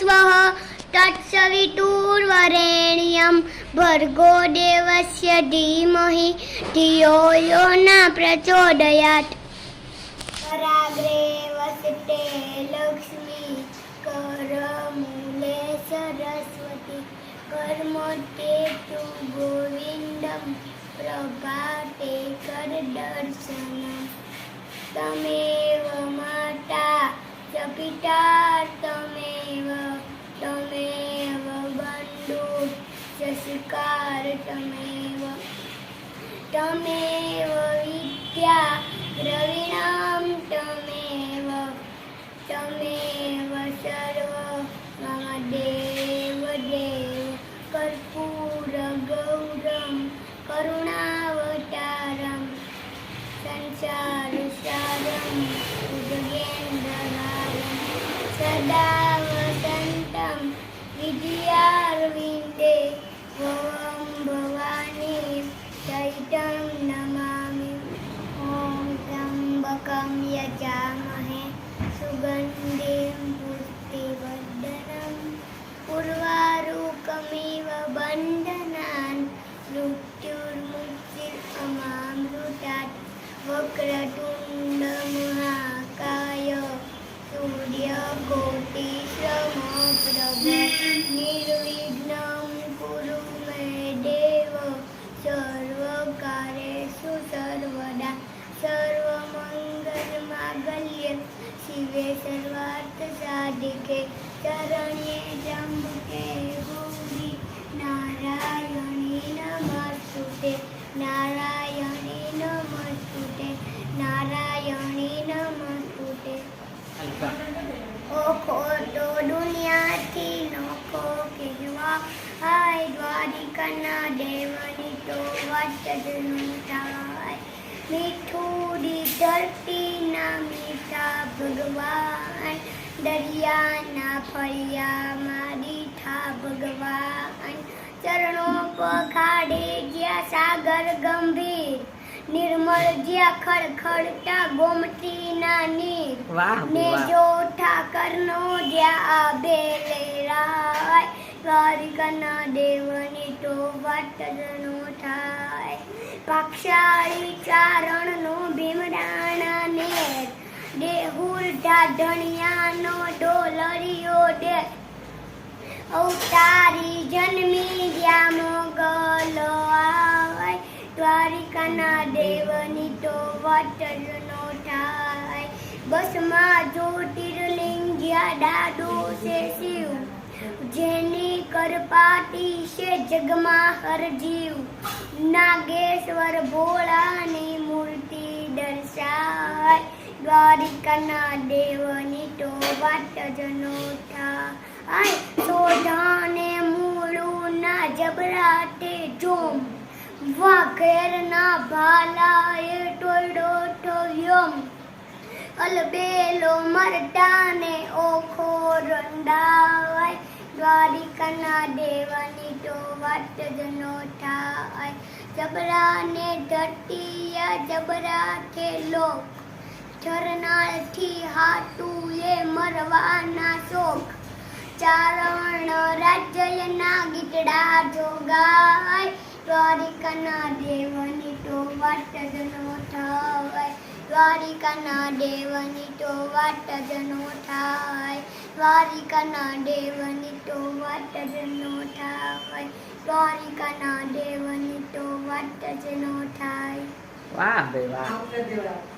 તત્સ્વ તત્સવિતુર્વરેણ્યમ ભર્ગો દેવસ્ય ધીમહિ ધિયો યો ન પ્રચોદયાત કરાગ્રે વસતે લક્ષ્મી કરમૂલે સરસ્વતી કર્મોતે તુ ગોવિંદમ પ્રભાતે કર દર્શન તમે માતા ચ પિતા તમે शिकार तमेव तमेव विद्या द्रविणां तमेव तमेव सर्व मम देव देव कर्पूरगौरं करुणावतारम् संसारसारं उदयेन्द्रहारं सदा યજ્ઞમ યજામહે સુગંધિ પુષ્ટિવર્ધનમ પૂર્વારૂકમિવ બંધનાન મૃત્યુર્મુક્તિરમામૃતાત વક્રતુમ દિવ્ય સર્વાર્થ સાધિકે ચરણ્યે જંબકે ગૌરી નારાયણી નમસ્તુતે નારાયણી નમસ્તુતે નારાયણી નમસ્તુતે ઓ ખોટો દુનિયાથી નોકો કહેવા હાય દ્વારિકાના દેવની તો વાત જ મીઠું ધરતી ના મીઠા ભગવાન દરિયાના ફળિયા મારી ઠા ભગવાન. ચરણો પખાડે જ્યાં સાગર ગંભીર નિર્મળ જ્યાં ખડખડતા ગોમતીના નીર. વાહ ને જો ઠાકર નો જ્યાં આભેલે રાય. દ્વારિકાના દેવની તો વાત નો થાય. ચારણનો ભીમડાણા દેહુલ ઢાઢણિયાનો ડોલરિયો દે. અવતારી જન્મી ગયા મોગલ આવે દ્વારિકાના દેવની તો વાત નો થાય બસમાં જ્યોતિર્લિંગ જ્યાં દાદો જેની છે જગમાં હરજીવ નાગેશ્વર ભોળાની મૂર્તિ દર્શાય. દ્વારિકાના દેવની તો વાત જ નો થાય. સોધાને મૂળું ના જબરાટે જોમ. વાઘેરના ભાલાએ ટોયડો ઠોયમ અલબેલો મરટાને ઓખો રંડાય દ્વારિકાના દેવાની તો વાત જ નો થાય જબરાને ધરતીયા જબરા કે લોક ચરનાળથી હાટું એ મરવાના શોખ ચારણ રાજ્યના ગીતડા જોગાય. દ્વારિકાના દેવાની તો વાત જ નો થાય દ્વારિકાના દેવની તો વાટ જ નો થાય. દ્વારિકાના દેવની તો વાટ જ નો થાય. દ્વારિકાના દેવની તો વાટ જ નો થાય. વાહ ભાઈ વાહ.